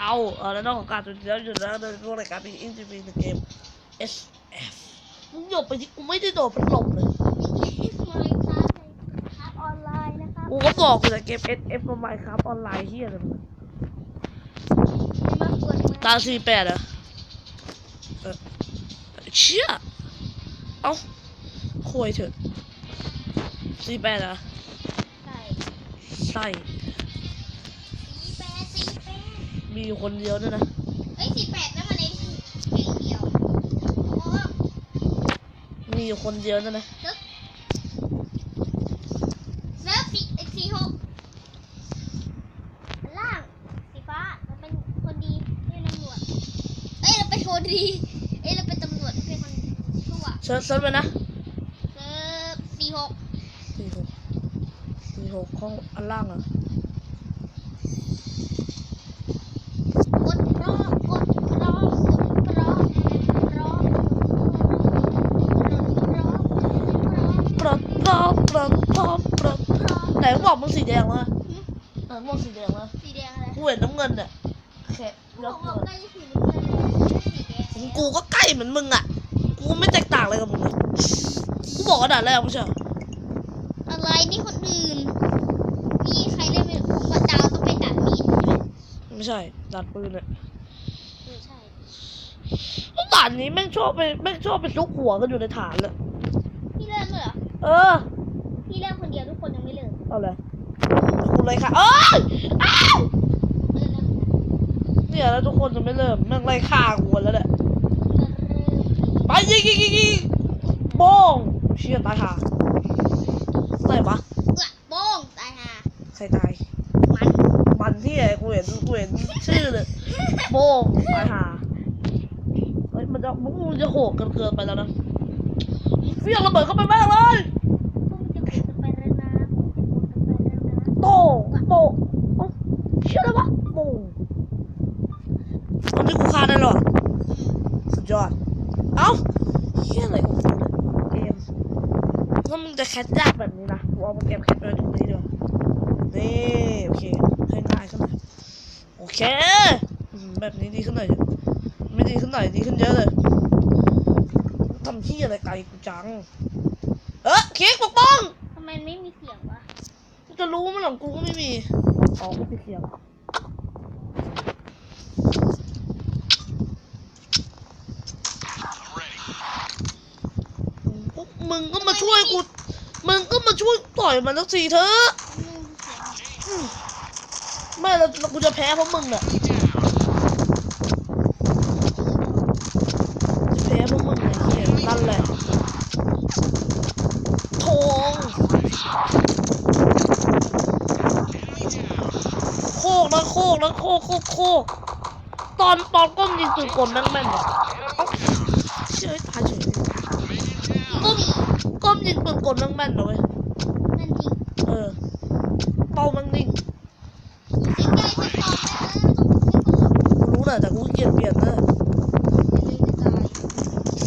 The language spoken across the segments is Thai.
เอาเออแล้วนอกของการจุดเดียวอยู่แล้วในพวกรายการเป็นอินดิวิเกม S F มึงหยบไปที่กูไม่ได้โดดพัดลมเลยครับออนไลน์นะครับกูก็บอกอยู่แต่เกม S F ทำไมครับออนไลน์เฮียอะไรมึงมากดมาตาสี่แปดอะเออเชี่ยเอ้าคุยเถอะสี่แปดอะใส่ใส่สี่แปดสี่แปด มีอยู่คนเดียวด้วยนะเอ้ยสี่แปดนั่นมันไอ้เพลงเดียวโอ้มีอยู่คนเดียวด้วยนะซึกเซิร์ฟสี่ไอ้สี่หกอันล่างสีฟ้าเราเป็นคนดีไม่เป็นตำรวจเอ้ยเราเป็นคนดีเอ้ยเราเป็นตำรวจไม่เป็นคนชั่วเซิร์ชเซิร์ชไปนะเซิร์ฟสี่หกสี่หกสี่หกห้องอันล่างเหรอะ กดรอบกดรอบกดรอบรอบรอบรอบ ปรับปรับปรับปรับ ปรับไหนมึงบอกมึงสีแดงวะไหนมึงบอกสีแดงวะสีแดงอะไรกูเห็นน้ำเงินเนี่ยแค่บแล้อวกกูว่าใกล้สีน้ำเงินสีแดงของกูก็ใกล้เหมือนมึงอะ กูไม่แตกต่างอะไรกับมึงเลยกูบอกกระดาษแรกไม่ใช่เหรออะไรนี่คนอื่น นี่ใครเล่นไม่ผมว่าดาวต้องไปตัดมีดใช่ไหมไม่ใช่ดัดปืนเนี่ยเออใช่ด่านนี้แม่งชอบไปแม่งชอบไปซุกหัวกันอยู่ในฐานเลยพี่เลิกเลยเหรอ เออ เอาเลยกูเลยค่ะเอ้ยอ้าวเนี่ยแล้วทุกคนจะไม่เริ่มแม่งไล่ฆ่ากูกันแล้วแหละไปยิงยิงยิงยิงโป้งเชี่ยตายห่าไหนวะเอื้อโป้งตายห่าใครตาย มัน มันที่ไหนกูเห็นกูเห็นชื่อเลยโป้งตายห่าเฮ้ยมันจะมึงจะโหกกินเกินไปแล้วนะเฟี้ยงระเบิดเข้าไปแม่งเลย พวกมันจะขุดกันไปแล้วนะพวกมันจะขุดกันไปแล้วนะ โต้งโป้งเอ้าเชื่อได้ปะโป้งตอนนี้กูฆ่าได้หรอสุดยอด เอ้าเฮียอะไรของกูเนี่ยเกมถ้ามึงจะ แคทยากแบบนี้นะกูเอาโปรแกรมแคทมาดูนี้ดีกว่านี่โอเคให้ง่ายขึ้นหน่อยโอเคอืมแบบนี้ดีขึ้นหน่อยไม่ดีขึ้นหน่อยดีขึ้นเยอะเลยทำที่อะไรไกลกูจัง เออเค้กปกป้องทำไมไม่มีเสียงวะกูจะรู้มั้ยหรอกูก็ไม่มีอ๋อกูปิดเสียงพวกมึงก็มาช่วยกู มึงก็มาช่วยต่อยมันสักทีเถอะไม่เสียงอืมไม่แล้วกูจะแพ้เพราะมึงอะจะแพ้เพราะมึงไอ้เหี้ยนั่นแหละทองโคกนะโคกนะโคกโคกโคกตอนตอนก้มยิงปืนกลแม่งแม่นเลยเอ้าเชื่อตายเฉยก้มก้มยิงปื นกลแม่งแม่นเลยนั่นจริงเออ เป้ามันนิ่งจริงใจจะตอบได้นะต้องไม่กลัวกูรู้แหละแต่กูเกลียดเปลี่ยนนะเลยจะตาย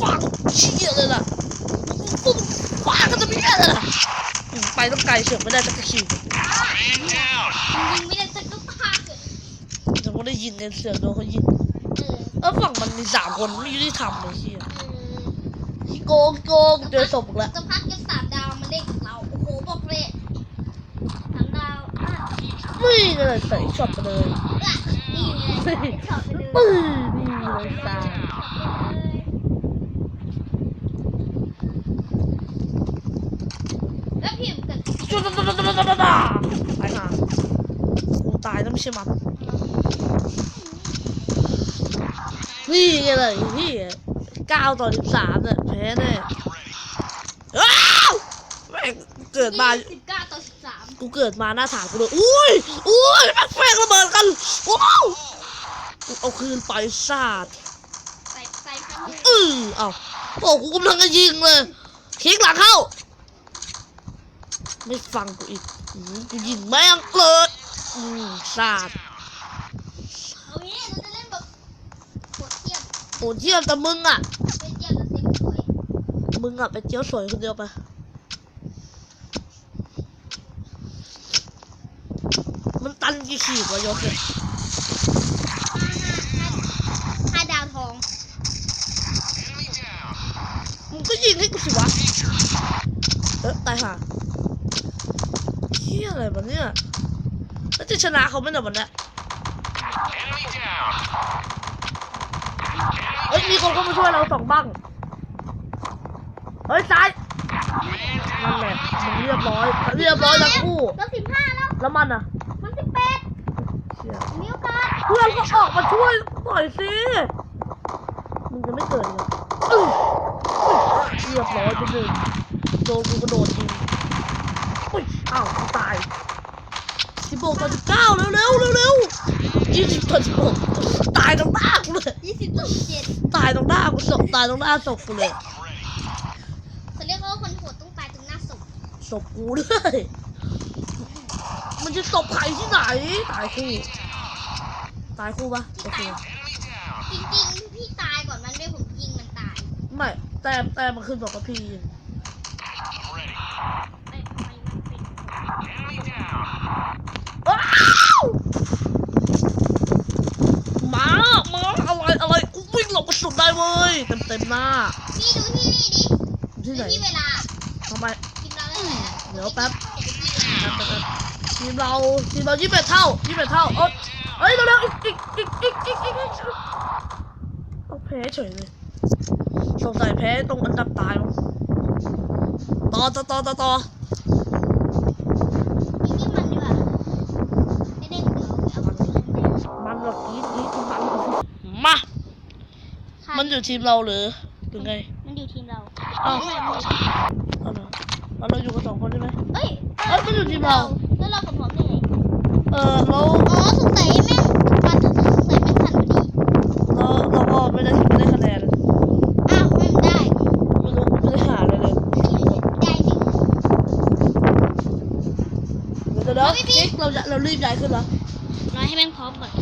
ฟังเชี่ยเลยล่ะปุ๊บฟังกันจะไม่ได้เลยล่ะอืมไปต้องไกลเสือกไม่ได้สักทียิงไม่ได้สักก็พาเกิดแต่กูได้ยินเนี่ยเสือกโดนเขายิงเออแล้วฝั่งมันมีสามคนไม่ยุติธรรมเลยเชี่ยเออขี้โกงโกงเจอศพอีกแล้วจะพักจะสามดาวมาเล่นกับเรา โอ้โหบอกเลยสามดาวอะ ไม่เลยใส่ช็อตไปเลยอะช็อตไปเลยปื้อนี่เลยตายแล้วพิมพ์เกิดจุดตายห่ากูตายแล้วไม่ใช่มันนี่ไงเลยพี่เก้าต่อสิบสามเนี่ยแพ้แน่อ้าวแม่งเกิดมา ก้าต่อสิบสามกูเกิดมาหน้าถามกูเลยอุ้ยอุ้ยแม่งแม่งระเบิดกันว้าวกูเอาคืนไปซาดใส่ใส่พันหนึ่งอือเอ้าโอ้กูกำลังจะยิงเลยคลิกหลังเข้า ไม่ฟังกูอีกอืมกูยิงแม่งเลยอืมซาดเอางี้เราจะเล่นแบบโหดเทียมโอ้เยี่ยมแต่มึงอะเป็นเทียมกับเซ็กสวยมึงอะไปเจียวสวยคนเดียวไป มันตันกี่ขีดวะยศเลยห้าดาวทองมึงก็ยิงให้กูสิวะ เออตายห่าเฮียอะไรวะเนี่ยแล้วจะชนะเขาไหมเนี่ยวันนี้เฮ้ยมีคนเข้ามาช่วยเราสองบ้างเฮ้ยซ้ายนั่นแหละมันเรียบร้อยเรียบร้อยแล้วคู่แล้วสิบห้าแล้วแล้วมันอะ มีโอกาสเพื่อนก็ออกมาช่วยหน่อยสิมึงจะไม่เกิดเลยเรียบร้อยไปหนึ่งโดนกูกระโดดยิงอุ้ยอ้าวตายสิบหกต่อสิบเก้าเร็วเร็วเร็วเร็วยี่สิบต่อสิบหกตายตรงหน้ากูเลยยี่สิบต่อสิบเจ็ดตายตรงหน้ากูศพตายตรงหน้าศพกูเลยเขาเรียกว่าคนโหดต้องตายตรงหน้าศพศพกูด้วย มันจะศพใครที่ไหน ตายคู่ ตายคู่ปะโอเค Enemy down. จริงๆ พี่ตายก่อนมันด้วยผมยิงมันตาย ไม่แต่แต่มันขึ้นบอกกับพี่ยิง Ready. ไม่ไม่มันเป็น Enemy down. ว้าวมามาอะไรอะไรกูวิ่งหลบกระสุนได้เว้ยเต็มเต็มหน้า พี่ดูที่นี่ดิที่ไหนดูที่เวลาทำไมทีมเราได้เท่าไหร่อะเดี๋ยวแป๊บเดี๋ยวดูที่เวลา ทีมเราทีมเรายี่สิบเท่ายี่สิบเท่าเอ้ยเอ้ยเร็วๆอีกอีกอีกอีกอีกอีกเอาแพ้เฉยเลยสงสัยแพ้ตรงอันดับตายต่อต่อต่อต่อต่ออีนี่มันดีกว่าไม่ได้เดี๋ยวเอาไปเลยมันหรอกกรีดกรีดมันมามันอยู่ทีมเราหรือหรือไง มันอยู่ทีมเราอ้าวเอาเหรอเอาเราอยู่กันสองคนใช่ไหมเอ้ยเอ้ยมันอยู่ทีมเรา แล้วเรากับพร้อมได้ไงเออเราอ๋อสงสัยแม่งมาสงสัยแม่งทันพอดีเราเราก็ไม่ได้ไม่ได้คะแนนอ้าวแม่งได้ไม่รู้ไม่ได้หาเลยเลยได้หนึ่งเดี๋ยวเดี๋ยวเดี๋ยวเอาพี่พี่กิ๊กเราจะเรารีบย้ายขึ้นแล้วน้อยให้แม่งพร้อมก่อนไ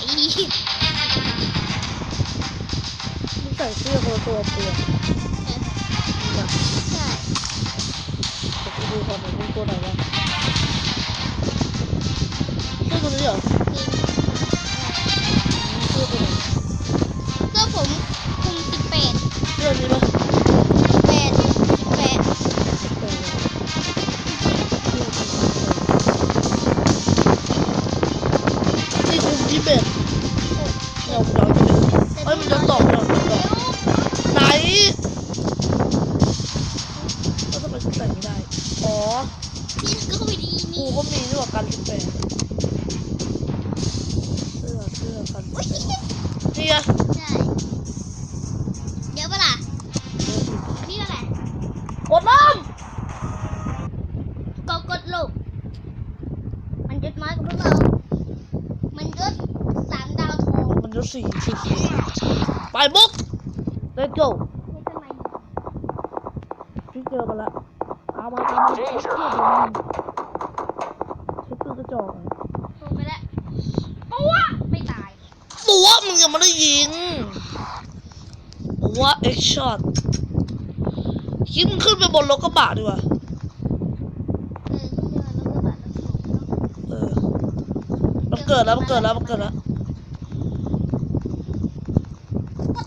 อ้มึงใส่เสื้อคนละตัวเปลี่ยนแบบใช่เเครื่อนว่ามึงตัวไหนวะเสื้อตัวนี้เหรอเสื้อตัวไหนเสื้อผมคุมสิบแปดเสื้อนี้ปะ พี่ก็ไม่ดีกูนี่ก็มีด้วยกันสิบแปดเสื้อเสื้อกันโอ้ยสิบใช่แปดนี่ไงเดี๋ยวเปะล่าพี่อะไรกดน้ก็กดลูกมันยศน้อยกว่าพวกเรา มันยศสามดาวทองำมันจะสี่สี่สี่ไปบุ๊ก let's go ไม่ทำไมพี่เจอมาแล้วตา มมาตามมาเชื่อผมเช็คตู้กระจกโทรไปแล้วโอ้วไม่ตายบัวมึงยังไม่ได้ยิงบัวเอ็กช็อตคิดมึงขึ้นไปบนรถกระบะดีกว่าเออที่เรือรถกระบะรถสูงเนอะเออมันเกิดแล้วมันเกิดแล้วมันเกิดแล้ว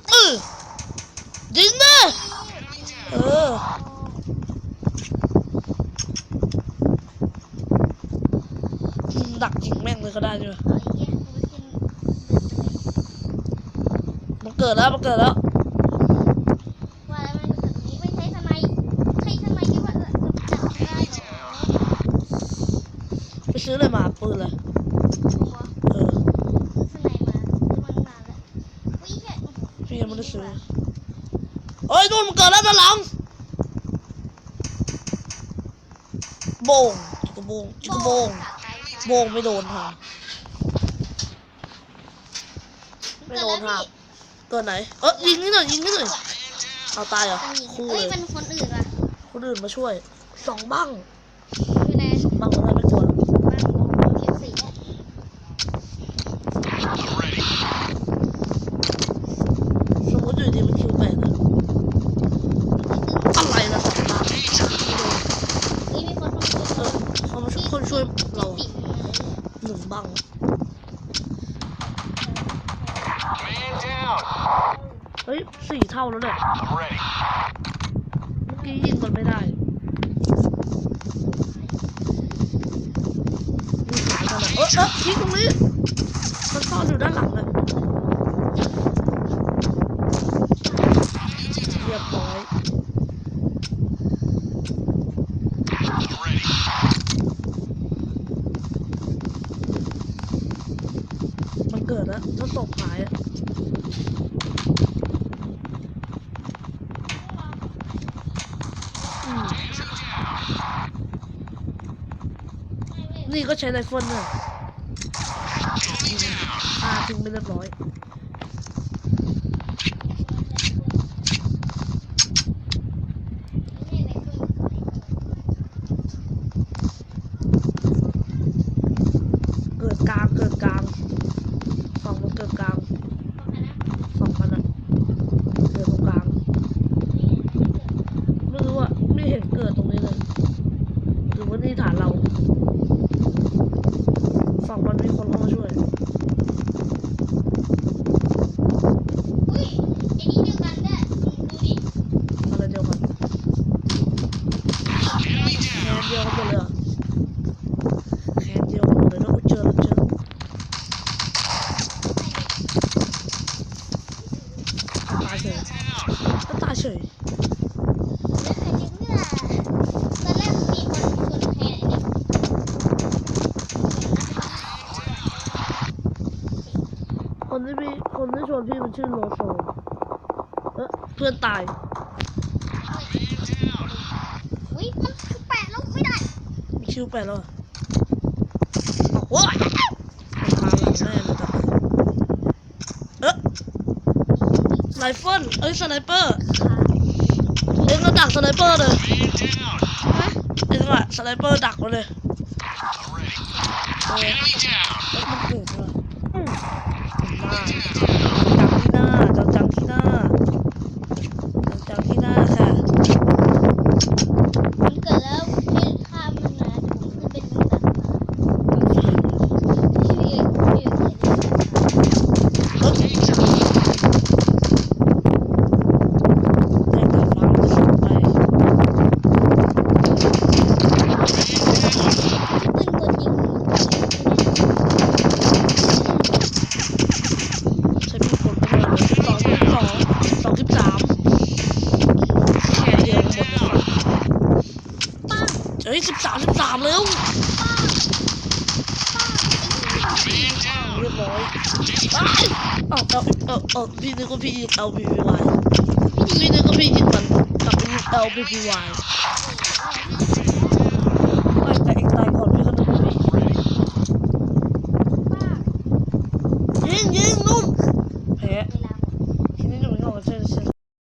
เออยิงนะเออ ดั ลยก็ได้ใช่ไหมเอาอีกแยะกูไปขึ้นเดินไปเลยมันเกิดแล้วมันเกิดแล้วว่าแล้วมันก็แบบนี้ไม่ใช่ทำไมใช่ทำไมที่ว่าเออจับได้เหรอไปซื้ออะไรมาปืนเลยเออซื้อสไนมาซื้อมันนานแล้วอุ้ยแค่พี่ยังไม่ได้ซื้อเอ้ยนู่นมันเกิดแล้วด้านหลังโบงจิกโบงจิกโบง โบงไม่โดนค่ะ ไม่โดนค่ะเกิดไหน เอ้ยยิงนี่หน่อยยิงนี่หน่อยเอาตายเหรอคู่เอ้เลยยมันคนอื่นว่ะคนอื่นมาช่วยสองบ้างอยู่ในสองบ้างมันไม่กลัวแล้ว บ้านของเขียวสีอะ Ready. สมมติอยู่ดีมันคิวแปดอะอะไรนะสองบ้าง เอ้ยมีคนเข้ามา เอ ช่วย อเขามาช่วยคนช่วยเรา ปิ่มเลย หนึ่งบ้าง Man down. ไปฮ้ยสี่เท่าแล้วเนี่ย Ready. เมื่อกี้ยิงมันไม่ได้ยิงหายไปไหนเออเออยิงตรงนี้มันซ่อนอยู่ด้านหลังเลยเรียบร้อย Ready. มันเกิดแล้ว ถ้าตกหายอะนี่ก็ใช้ไรเฟิลเนี่ยอ่าถึงไปเรียบร้อย เกิดกลางเกิดกลางสองมันเกิดกลางสองมันอะเกิดตรงกลางไม่รู้อะไม่เห็นเกิดตรงนี้เลยหรือว่านี่ฐานเราฝั่งมันมีคนเข้ามาช่วย อุ้ยไอ้นี่เดียวกันด้วยดูดิ อะไรเดียวกัน Enemy แคน down. เดียวกันหมดเลยอะแคนเดียวกันหมดเลยนะอุ๊ยเจอแล้วเจอตายเฉย Down. ก็ตายเฉย แล้วใครจะเมื่อตอนแรกมีคนชวนแพ้ไอ้นี่ คนที่พี่ คนที่ชวนพี่มันชื่อโลโซเออเพื่อนตาย Man down. อุ้ยมันคือแปะแล้วไม่ได้มีคิวไปแล้วเหรอโอ้ยมันมาหลังแน่เลยจ้ะเอ๊ะไรเฟิลเอ้ยสไนเปอร์เอ็งก็ดักสไนเปอร์เลย Man down. เอ็งอะสไนเปอร์ดักไว้เลย Ready. เออ Enemy down. แล้วมันเกิดด้วยอืมมา Down. จังที่หน้าจังที่หน้าจังจังที่หน้าค่ะ มันเกิดแล้วพี่ฆ่ามันนะมันเป็นมันแบบพี่พี่พี่ เอ้ยเด็กกับฟังสุดไป ปืนกดยิง ใช้มีคนไปเลยสองสิบสองสองสิบสามแค่เดียวหมดเลย ป้า เฮ้ยสิบสามสิบสามแล้ว Man down. เรียบร้อยเอาเอาเอาเอาพี่นึกว่าพี่ยิง L B B Y พี่นึกว่าพี่ยิงมันกลับไ